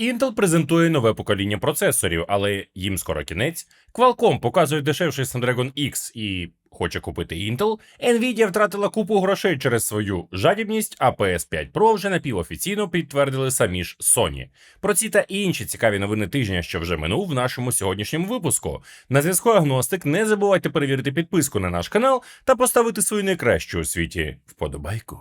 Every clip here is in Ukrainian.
Intel презентує нове покоління процесорів, але їм скоро кінець. Qualcomm показує дешевший Snapdragon X і хоче купити Intel. Nvidia втратила купу грошей через свою жадібність, а PS5 Pro вже напівофіційно підтвердили самі ж Sony. Про ці та інші цікаві новини тижня, що вже минув в нашому сьогоднішньому випуску. На зв'язку Агностик. Не забувайте перевірити підписку на наш канал та поставити свою найкращу у світі вподобайку.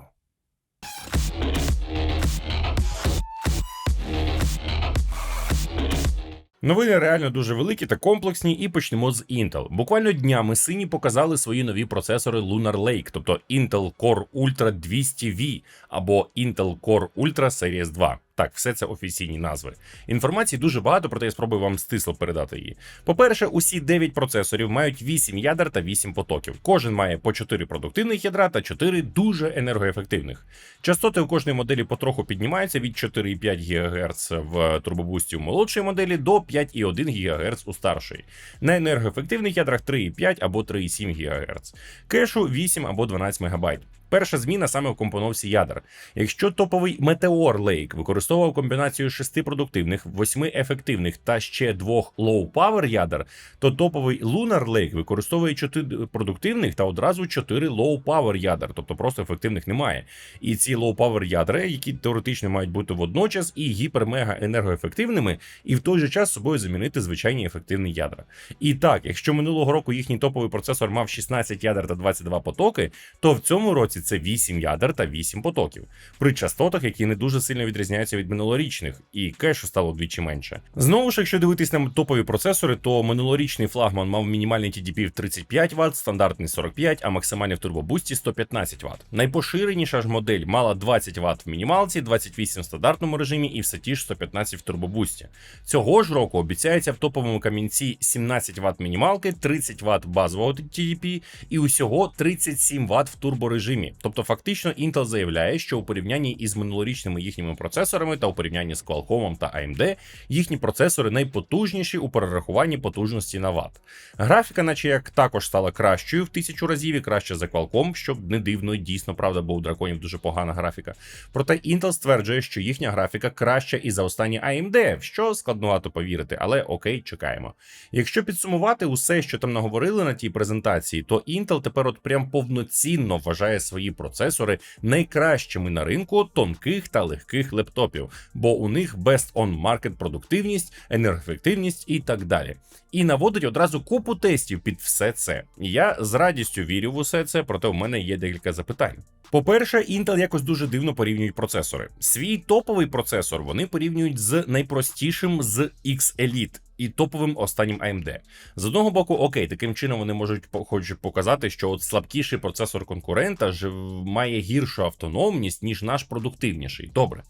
Новини реально дуже великі та комплексні, і почнемо з Intel. Буквально днями сині показали свої нові процесори Lunar Lake, тобто Intel Core Ultra 200V або Intel Core Ultra Series 2. Так, все це офіційні назви. Інформації дуже багато, проте я спробую вам стисло передати її. По-перше, усі 9 процесорів мають 8 ядер та 8 потоків. Кожен має по 4 продуктивних ядра та 4 дуже енергоефективних. Частоти у кожної моделі потроху піднімаються від 4,5 ГГц в турбобусті у молодшої моделі до 5,1 ГГц у старшої. На енергоефективних ядрах 3,5 або 3,7 ГГц. Кешу 8 або 12 МБ. Перша зміна саме в компоновці ядер. Якщо топовий Meteor Lake використовував комбінацію шести продуктивних, восьми ефективних та ще двох low-power ядер, то топовий Lunar Lake використовує чотири продуктивних та одразу чотири low-power ядер, тобто просто ефективних немає. І ці low-power ядра, які теоретично мають бути водночас і гіпермега енергоефективними, і в той же час собою замінити звичайні ефективні ядра. І так, якщо минулого року їхній топовий процесор мав 16 ядер та 22 потоки, то в цьому році це 8 ядер та 8 потоків, при частотах, які не дуже сильно відрізняються від минулорічних, і кешу стало вдвічі менше. Знову ж, якщо дивитись на топові процесори, то минулорічний флагман мав мінімальний TDP в 35 Вт, стандартний 45, а максимальний в турбобусті 115 Вт. Найпоширеніша ж модель мала 20 Вт в мінімалці, 28 в стандартному режимі і все ті ж 115 в турбобусті. Цього ж року обіцяється в топовому камінці 17 Вт мінімалки, 30 Вт базового TDP і усього 37 Вт в турборежимі. Тобто, фактично, Intel заявляє, що у порівнянні із минулорічними їхніми процесорами та у порівнянні з Qualcomm та AMD, їхні процесори найпотужніші у перерахуванні потужності на Вт. Графіка, наче як також стала кращою в тисячу разів і краще за Qualcomm, що не дивно, дійсно правда, бо у драконів дуже погана графіка. Проте Intel стверджує, що їхня графіка краща і за останні AMD, що складновато повірити, але окей, чекаємо. Якщо підсумувати усе, що там наговорили на тій презентації, то Intel тепер от прям повноцінно вважає свої процесори найкращими на ринку тонких та легких лептопів, бо у них best on market продуктивність, енергоефективність і так далі. І наводить одразу купу тестів під все це. Я з радістю вірю в усе це, проте в мене є декілька запитань. По-перше, Intel якось дуже дивно порівнюють процесори. Свій топовий процесор вони порівнюють з найпростішим з X-Elite і топовим останнім AMD. З одного боку, окей, таким чином вони можуть хочуть показати, що от слабкіший процесор конкурента ж має гіршу автономність, ніж наш продуктивніший. Добре.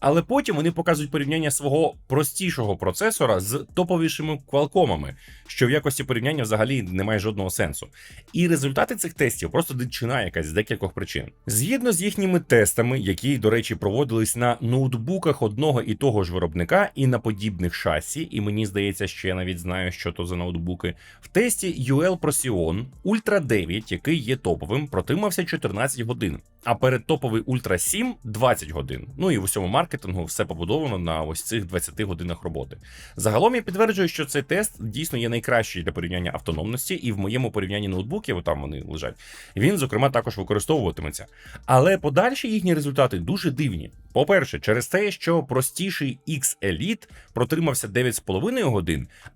Але потім вони показують порівняння свого простішого процесора з топовішими Qualcomm'ами, що в якості порівняння взагалі не має жодного сенсу. І результати цих тестів просто дичина якась з декількох причин. Згідно з їхніми тестами, які, до речі, проводились на ноутбуках одного і того ж виробника і на подібних шасі, і мені здається здається, що я навіть знаю, що то за ноутбуки. В тесті UL Procyon Ultra 9, який є топовим, протримався 14 годин. А перед топовий Ultra 7 20 годин. Ну і в усьому маркетингу все побудовано на ось цих 20 годинах роботи. Загалом я підтверджую, що цей тест дійсно є найкращий для порівняння автономності, і в моєму порівнянні ноутбуків, там вони лежать, він, зокрема, також використовуватиметься. Але подальші їхні результати дуже дивні. По-перше, через те, що простіший X-Elite протримався 9,5 годин,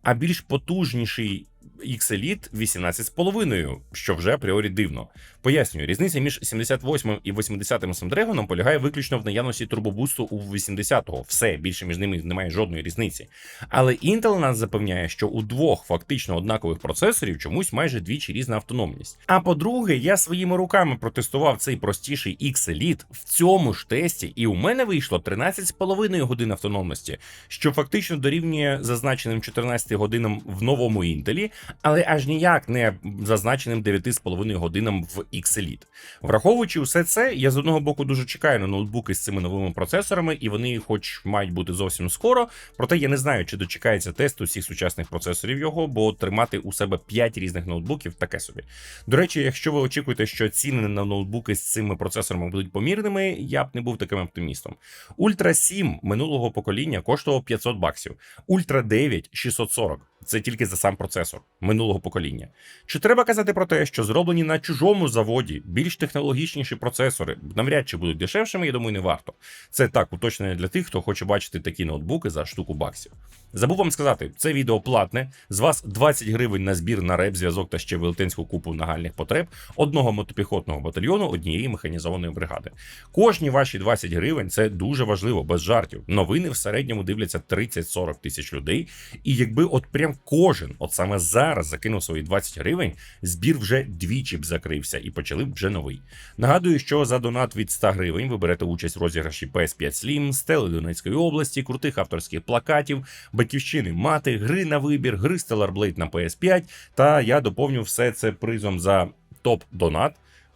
а більш потужніший X-Elite 18,5, що вже апріорі дивно. Пояснюю, різниця між 78 і 80 Snapdragon полягає виключно в наявності турбобусту у 80-го. Все більше між ними немає жодної різниці. Але Intel нас запевняє, що у двох фактично однакових процесорів чомусь майже двічі різна автономність. А по-друге, я своїми руками протестував цей простіший X-Elite в цьому ж тесті, і у мене вийшло 13,5 годин автономності, що фактично дорівнює зазначеним 14 годинам в новому Intel, але аж ніяк не зазначеним 9,5 годинам в X-Elite. Враховуючи все це, я з одного боку дуже чекаю на ноутбуки з цими новими процесорами, і вони, хоч мають бути зовсім скоро, проте я не знаю, чи дочекається тест усіх сучасних процесорів його, бо тримати у себе 5 різних ноутбуків таке собі. До речі, якщо ви очікуєте, що ціни на ноутбуки з цими процесорами будуть помірними, я б не був таким оптимістом. Ультра 7 минулого покоління коштував 500 баксів, Ультра 9 640. Це тільки за сам процесор минулого покоління. Чи треба казати про те, що зроблені на чужому заводі більш технологічніші процесори навряд чи будуть дешевшими, я думаю, не варто. Це так уточнення для тих, хто хоче бачити такі ноутбуки за штуку баксів. Забув вам сказати, це відео платне. З вас 20 гривень на збір на реп, зв'язок та ще велетенську купу нагальних потреб одного мотопіхотного батальйону однієї механізованої бригади. Кожні ваші 20 гривень це дуже важливо, без жартів. Новини в середньому дивляться 30-40 тисяч людей. І якби от прям кожен, от саме зараз закинув свої 20 гривень, збір вже двічі б закрився і почали б вже новий. Нагадую, що за донат від 100 гривень ви берете участь в розіграші PS5 Slim, стели Донецької області, крутих авторських плакатів, батьківщини мати, гри на вибір, гри Stellar Blade на PS5. Та я доповню все це призом за топ-донат.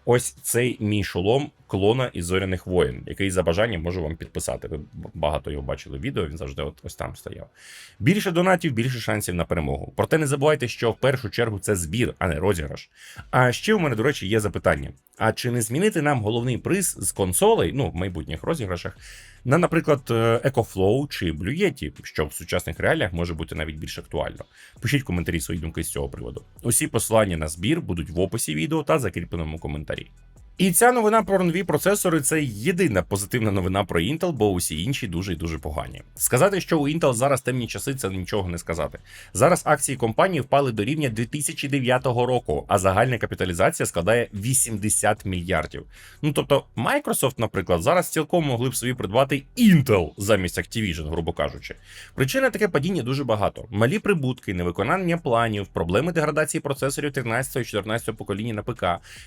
Ось цей мій шолом клона із зоряних воїн, який за бажанням можу вам підписати. Ви багато його бачили в відео, він завжди от ось там стояв. Більше донатів, більше шансів на перемогу. Проте не забувайте, що в першу чергу це збір, а не розіграш. А ще у мене, до речі, є запитання: а чи не змінити нам головний приз з консолей, ну в майбутніх розіграшах, на, наприклад, е, EcoFlow чи Yeti, що в сучасних реаліях може бути навіть більш актуально? Пишіть коментарі свої думки з цього приводу. Усі посилання на збір будуть в описі відео та закріпленому коментарі. І ця новина про нові процесори це єдина позитивна новина про Intel, бо усі інші дуже і дуже погані. Сказати, що у Intel зараз темні часи, це нічого не сказати. Зараз акції компанії впали до рівня 2009 року, а загальна капіталізація складає 80 мільярдів. Ну тобто, Microsoft, наприклад, зараз цілком могли б собі придбати Intel замість Activision, грубо кажучи. Причина таке падіння дуже багато: малі прибутки, невиконання планів, проблеми деградації процесорів 13 і 14 покоління на ПК,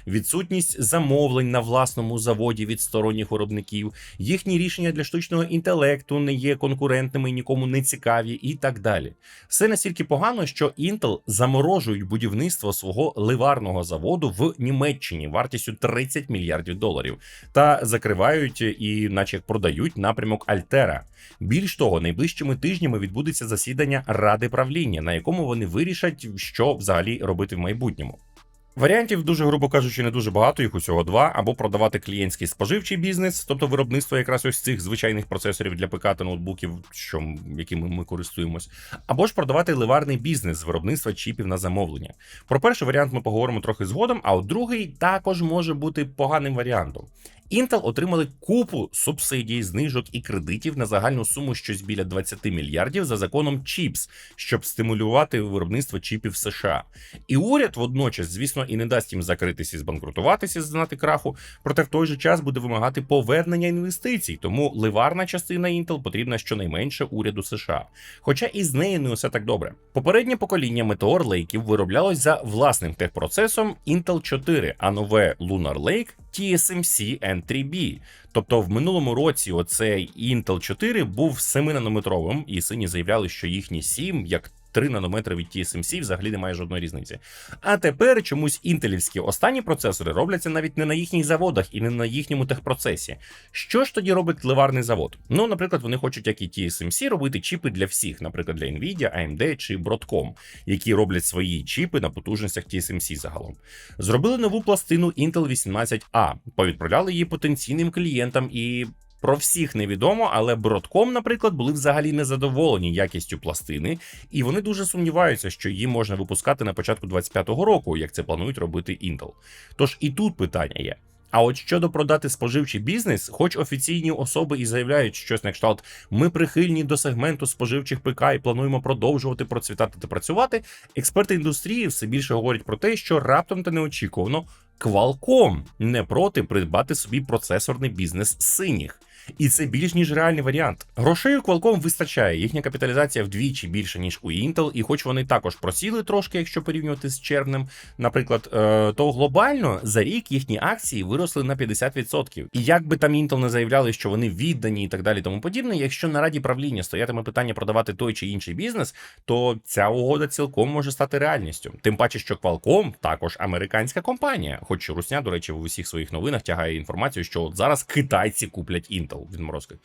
відсутність замов замовлень на власному заводі від сторонніх виробників, їхні рішення для штучного інтелекту не є конкурентними, нікому не цікаві, і так далі. Все настільки погано, що Intel заморожують будівництво свого ливарного заводу в Німеччині вартістю 30 мільярдів доларів, та закривають і, наче продають напрямок Альтера. Більш того, найближчими тижнями відбудеться засідання ради правління, на якому вони вирішать, що взагалі робити в майбутньому. Варіантів дуже, грубо кажучи, не дуже багато, їх усього два, або продавати клієнтський споживчий бізнес, тобто виробництво якраз ось цих звичайних процесорів для ПК та ноутбуків, що якими ми користуємось, або ж продавати ливарний бізнес з виробництва чіпів на замовлення. Про перший варіант ми поговоримо трохи згодом, а от другий також може бути поганим варіантом. Intel отримали купу субсидій, знижок і кредитів на загальну суму щось біля 20 мільярдів за законом CHIPS, щоб стимулювати виробництво чіпів США. І уряд водночас, звісно, і не дасть їм закритися і збанкрутуватися, знати краху, проте в той же час буде вимагати повернення інвестицій. Тому ливарна частина Intel потрібна щонайменше уряду США. Хоча і з нею не усе так добре. Попереднє покоління Meteor Lake вироблялось за власним техпроцесом Intel 4, а нове Lunar Lake TSMC N3B. Тобто в минулому році оцей Intel 4 був 7-нанометровим, і сині заявляли, що їхні 7, як 3 нанометри від TSMC взагалі немає жодної різниці. А тепер чомусь інтелівські останні процесори робляться навіть не на їхніх заводах і не на їхньому техпроцесі. Що ж тоді робить ливарний завод? Ну, наприклад, вони хочуть, як і TSMC, робити чіпи для всіх, наприклад, для Nvidia, AMD чи Broadcom, які роблять свої чіпи на потужностях TSMC загалом. Зробили нову пластину Intel 18A, повідправляли її потенційним клієнтам і. Про всіх невідомо, але Broadcom, наприклад, були взагалі незадоволені якістю пластини, і вони дуже сумніваються, що її можна випускати на початку 25-го року, як це планують робити Intel. Тож і тут питання є. А от щодо продати споживчий бізнес, хоч офіційні особи і заявляють щось на кшталт, ми прихильні до сегменту споживчих ПК і плануємо продовжувати процвітати та працювати. Експерти індустрії все більше говорять про те, що раптом та неочікувано Qualcomm не проти придбати собі процесорний бізнес синіх. І це більш ніж реальний варіант. Грошей у Qualcomm вистачає. Їхня капіталізація вдвічі більше ніж у Intel, і хоч вони також просіли трошки, якщо порівнювати з червнем, наприклад, е, то глобально за рік їхні акції виросли на 50%. І як би там Intel не заявляли, що вони віддані і так далі, тому подібне, якщо на раді правління стоятиме питання продавати той чи інший бізнес, то ця угода цілком може стати реальністю. Тим паче, що Qualcomm також американська компанія, хоч Русня, до речі, в усіх своїх новинах тягає інформацію, що от зараз китайці куплять Intel відморозки.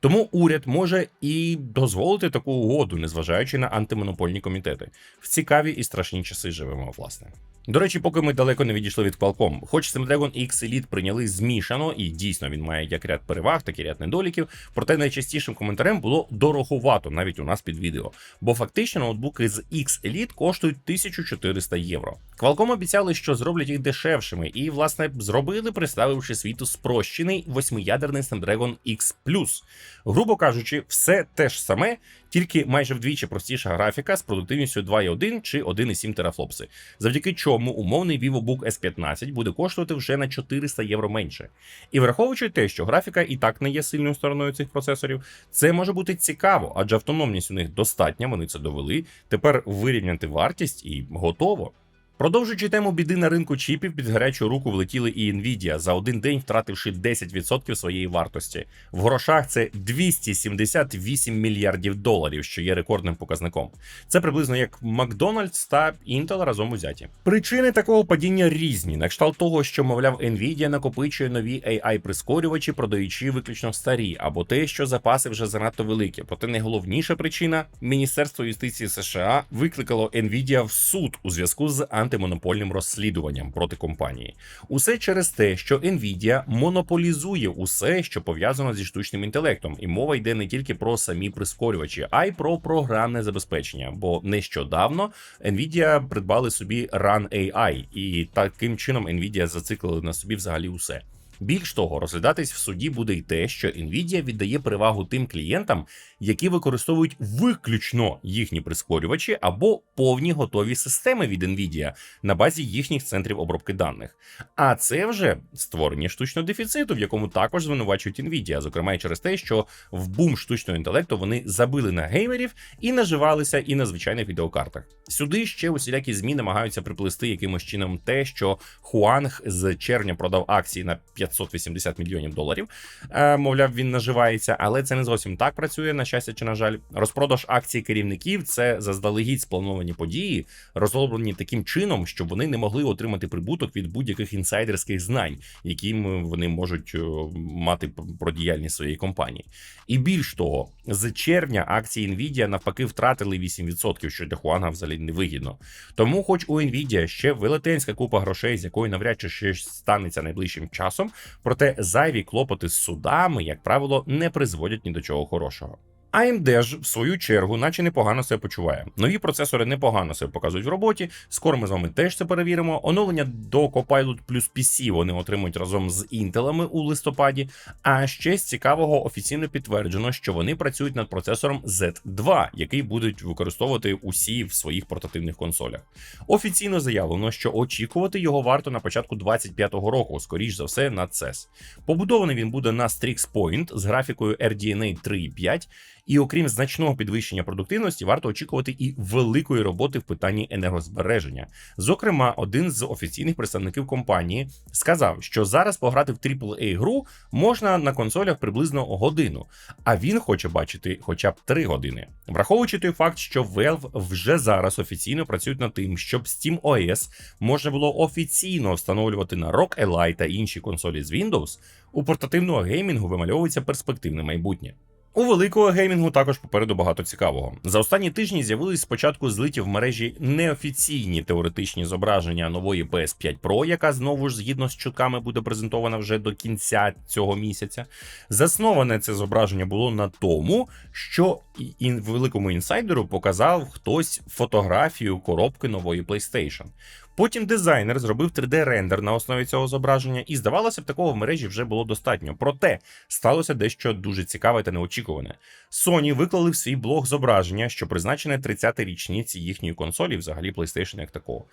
Тому уряд може і дозволити таку угоду, незважаючи на антимонопольні комітети. В цікаві і страшні часи живемо, власне. До речі, поки ми далеко не відійшли від Qualcomm, хоч Snapdragon X Elite прийняли змішано, і дійсно він має як ряд переваг, так і ряд недоліків. Проте найчастішим коментарем було дорогувато навіть у нас під відео. Бо фактично ноутбуки з X Elite коштують 1400 євро. Qualcomm обіцяли, що зроблять їх дешевшими, і власне зробили, представивши світу спрощений восьмиядерний Snapdragon X Грубо кажучи, все те ж саме, тільки майже вдвічі простіша графіка з продуктивністю 2,1 чи 1,7 терафлопси, завдяки чому умовний VivoBook S15 буде коштувати вже на 400 євро менше. І враховуючи те, що графіка і так не є сильною стороною цих процесорів, це може бути цікаво, адже автономність у них достатня, вони це довели. Тепер вирівняти вартість і готово. Продовжуючи тему біди на ринку чіпів, під гарячу руку влетіли і Nvidia, за один день втративши 10% своєї вартості. В грошах це 278 мільярдів доларів, що є рекордним показником. Це приблизно як Макдональдс та Intel разом узяті. Причини такого падіння різні, на кшталт того, що, мовляв, Nvidia накопичує нові ai прискорювачі, продаючи виключно старі, або те, що запаси вже занадто великі. Проте найголовніша причина Міністерство юстиції США викликало Nvidia в суд у зв'язку з антимонопольним розслідуванням проти компанії. Усе через те, що Nvidia монополізує усе, що пов'язано зі штучним інтелектом, і мова йде не тільки про самі прискорювачі, а й про програмне забезпечення. Бо нещодавно Nvidia придбали собі Run AI, і таким чином Nvidia зациклили на собі взагалі усе. Більш того, розглядатись в суді буде й те, що Nvidia віддає перевагу тим клієнтам, які використовують виключно їхні прискорювачі або повні готові системи від Nvidia на базі їхніх центрів обробки даних. А це вже створення штучного дефіциту, в якому також звинувачують Nvidia, зокрема й через те, що в бум штучного інтелекту вони забили на геймерів і наживалися і на звичайних відеокартах. Сюди ще усілякі змі намагаються приплести якимось чином те, що Хуанг з червня продав акції на 580 мільйонів доларів. Е, мовляв, він наживається, але це не зовсім так працює. На щастя, чи на жаль, розпродаж акцій керівників це заздалегідь сплановані події, розроблені таким чином, щоб вони не могли отримати прибуток від будь-яких інсайдерських знань, яким вони можуть е, мати про діяльність своєї компанії. І більш того, з червня акції Nvidia навпаки втратили 8%, що для Хуанга взагалі не вигідно. Тому, хоч у Nvidia ще велетенська купа грошей, з якої навряд чи ще станеться найближчим часом, проте зайві клопоти з судами, як правило, не призводять ні до чого хорошого. AMD ж в свою чергу, наче непогано себе почуває. Нові процесори непогано себе показують в роботі. Скоро ми з вами теж це перевіримо. Оновлення до Copilot плюс PC вони отримують разом з інтелами у листопаді. А ще з цікавого офіційно підтверджено, що вони працюють над процесором Z2, який будуть використовувати усі в своїх портативних консолях. Офіційно заявлено, що очікувати його варто на початку 25-го року, скоріш за все, на CES. Побудований він буде на Strix Point з графікою RDNA 3.5. І окрім значного підвищення продуктивності, варто очікувати і великої роботи в питанні енергозбереження. Зокрема, один з офіційних представників компанії сказав, що зараз пограти в aaa гру можна на консолях приблизно годину, а він хоче бачити хоча б 3 години. Враховуючи той факт, що Valve вже зараз офіційно працюють над тим, щоб Steam OS можна було офіційно встановлювати на ROG Ally та інші консолі з Windows, у портативного геймінгу вимальовується перспективне майбутнє. У великого геймінгу також попереду багато цікавого. За останні тижні з'явились спочатку злиті в мережі неофіційні теоретичні зображення нової PS5 Pro, яка знову ж згідно з чутками буде презентована вже до кінця цього місяця. Засноване це зображення було на тому, що і великому інсайдеру показав хтось фотографію коробки нової PlayStation. Потім дизайнер зробив 3D-рендер на основі цього зображення, і здавалося б, такого в мережі вже було достатньо. Проте сталося дещо дуже цікаве та неочікуване. Sony виклали в свій блог зображення, що призначене 30-й річниці їхньої консолі, взагалі PlayStation як такого.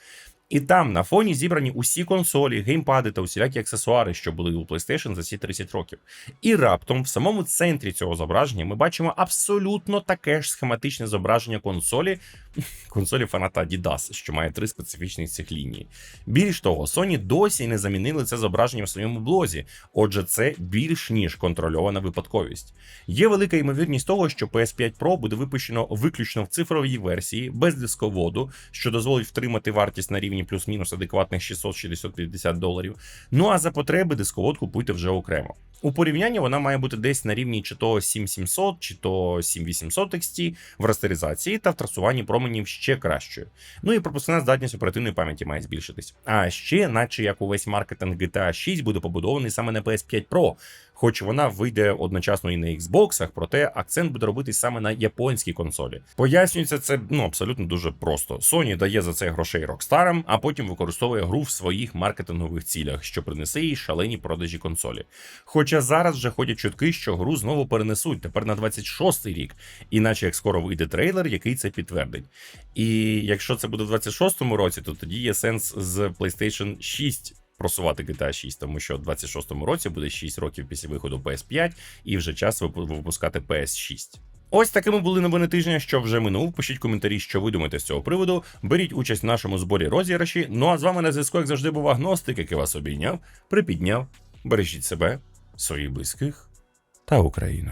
І там на фоні зібрані усі консолі, геймпади та усілякі аксесуари, що були у PlayStation за ці 30 років. І раптом в самому центрі цього зображення ми бачимо абсолютно таке ж схематичне зображення консолі, консолі фаната Adidas, що має три специфічних цих лінії. Більш того, Sony досі не замінили це зображення в своєму блозі, отже, це більш ніж контрольована випадковість. Є велика ймовірність того, що PS5 Pro буде випущено виключно в цифровій версії без дисководу, що дозволить втримати вартість на рівні плюс-мінус адекватних 600-650 доларів. Ну а за потреби дисковод купуйте вже окремо. У порівнянні вона має бути десь на рівні чи то 7700, чи то 7800 XT в растеризації та в трасуванні променів ще кращою. Ну і пропускна здатність оперативної пам'яті має збільшитись. А ще, наче як увесь маркетинг GTA 6 буде побудований саме на PS5 Pro, хоч вона вийде одночасно і на Xbox, проте акцент буде робитись саме на японській консолі. Пояснюється це ну абсолютно дуже просто. Sony дає за це грошей Rockstar, а потім використовує гру в своїх маркетингових цілях, що принесе їй шалені продажі консолі. Хоча зараз вже ходять чутки, що гру знову перенесуть тепер на 26-й рік, іначе як скоро вийде трейлер, який це підтвердить. І якщо це буде в 26-му році, то тоді є сенс з PlayStation 6 просувати GTA 6, тому що в 26-му році буде 6 років після виходу PS5 і вже час випускати PS6. Ось такими були новини тижня, що вже минув. Пишіть коментарі, що ви думаєте з цього приводу. Беріть участь в нашому зборі розіграші. Ну а з вами на зв'язку, як завжди, був агностик, який вас обійняв, припідняв. Бережіть себе, своїх близьких та Україну.